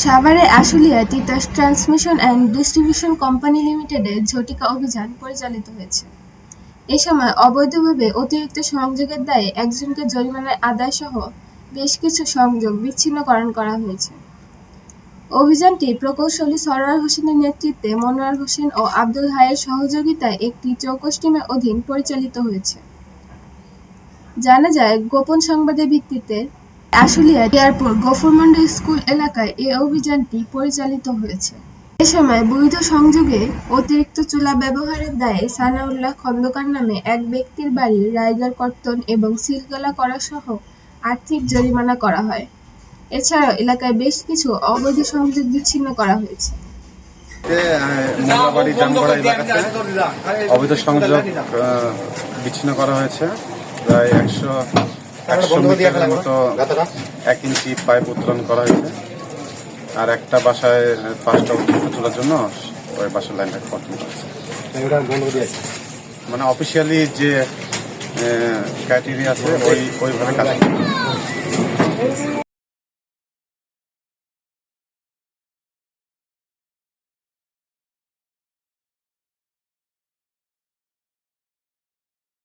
সাভারের Ashulia Titas transmission and distribution company লিমিটেডে ঝটিকা অভিযান পরিচালিত হয়েছে। এ সময় অবৈধভাবে অতিরিক্ত সংযোগের দায়ে একজনকে জরিমানার আদায় সহ বেশ কিছু সংযোগ বিচ্ছিন্নকরণ করা হয়েছে। অভিযানটি প্রকৌশলী সরোয়ার হোসেনের নেতৃত্বে মনোয়ার হোসেন ও আব্দুল হায়ের সহযোগিতায় একটি চৌকস টিমের অধীন পরিচালিত হয়েছে। জানা যায়, গোপন সংবাদের ভিত্তিতে আশুলিয়া এয়ারপোর্ট গফরমন্ড স্কুল এলাকায় এ অভিযানটি পরিচালিত হয়েছে। এ সময় বৈধ সংযোগে অতিরিক্ত চুলা ব্যবহারের দায়ে সানাউল্লাহ খন্দকার নামে এক ব্যক্তির বাড়ি রায়গার কর্তন এবং সিলগালা করা সহ আর্থিক জরিমানা করা হয়। এছাড়াও এলাকায় বেশ কিছু অবৈধ সংযোগ বিচ্ছিন্ন করা হয়েছে। অবৈধ সংযোগ বিচ্ছিন্ন করা হয়েছে। প্রায় একশো একশো মিটারের মতো এক ইঞ্চি পাইপ উত্তোলন করা হয়েছে। আর একটা বাসায় পাঁচটা উদ্যোগ তোলার জন্য ওই বাসার লাইনটাকে কন্টিনিউ করেছে মানে অফিসিয়ালি যে ক্রাইটেরিয়া আছে ওই ওইভাবে কাজ